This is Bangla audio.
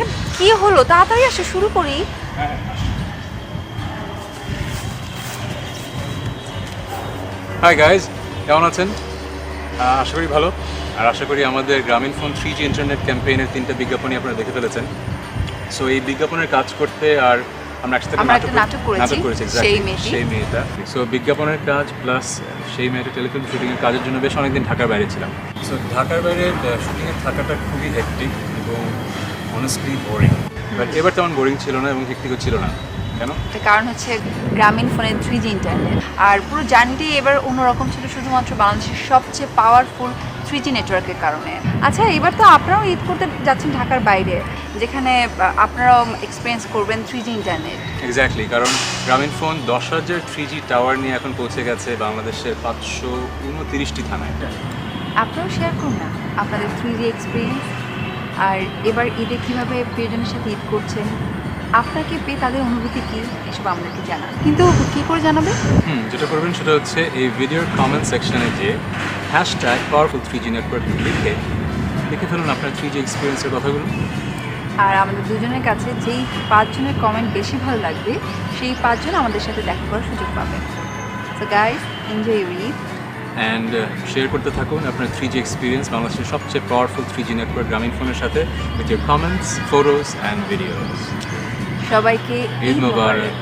আচ্ছা কি হলো? তাড়াতাড়ি আসো শুরু করি। হাই গাইজ কেমন আছেন? আশা করি ভালো। আর আশা করি আমাদের Grameen phone three G internet ক্যাম্পেইনের তিনটা বিজ্ঞাপনই আপনারা দেখে ফেলেছেন। সো এই বিজ্ঞাপনের কাজ করতে আর আমরা একসাথে নাটক করেছি, নাটক করেছি সেই মেয়েটা। সো বিজ্ঞাপনের কাজ প্লাস সেই মেয়েটা টেলিফিল্ম শুটিংয়ের কাজের জন্য বেশ অনেকদিন ঢাকার বাইরে ছিলাম। সো ঢাকার বাইরে শুটিংয়ে থাকাটা খুবই হেক্টিক এবং অনেস্টলি বোরিং বাট এবার তেমন বোরিং ছিল না এবং হেক্টিকও ছিল না। কেন? কারণ হচ্ছে গ্রামীণ ফোনের থ্রি জি ইন্টারনেট আর পুরো জার্নিটি এবার অন্যরকম ছিল শুধুমাত্র বাংলাদেশের সবচেয়ে পাওয়ারফুল থ্রি জি নেটওয়ার্কের কারণে। আচ্ছা এবার তো আপনারাও ঈদ করতে যাচ্ছেন ঢাকার বাইরে যেখানে আপনারাও এক্সপিরিয়েন্স করবেন থ্রি জি ইন্টারনেট এক্স্যাক্টলি কারণ গ্রামীণ ফোন দশ হাজার থ্রি জি টাওয়ার নিয়ে এখন পৌঁছে গেছে বাংলাদেশের পাঁচশো উনতিরিশটি থানায়। আপনারাও শেয়ার করুন না আপনাদের থ্রি জি এক্সপিরিয়েন্স আর এবার ঈদে কীভাবে প্রিয়জনের সাথে ঈদ করছেন? আপনাকে পেয়ে তাদের অনুভূতি কী? এসব আমাদেরকে জানান। কিন্তু কী করে জানাবে? হুম যেটা করবেন সেটা হচ্ছে এই ভিডিওর কমেন্ট সেকশনে যে hashtag powerful three G network লিখে লিখে ফেলুন আপনার থ্রি জি এক্সপিরিয়েন্সের কথাগুলো। আর আমাদের দুজনের কাছে যেই পাঁচজনের কমেন্ট বেশি ভালো লাগবে সেই পাঁচজন আমাদের সাথে দেখা করার সুযোগ পাবে so guys enjoy your Eid and share করতে থাকুন আপনার থ্রি জি এক্সপিরিয়েন্স বাংলাদেশের সবচেয়ে powerful three G network Grameen ফোনের সাথে with your comments photos and videos সবাইকে ঈদ মোবারক।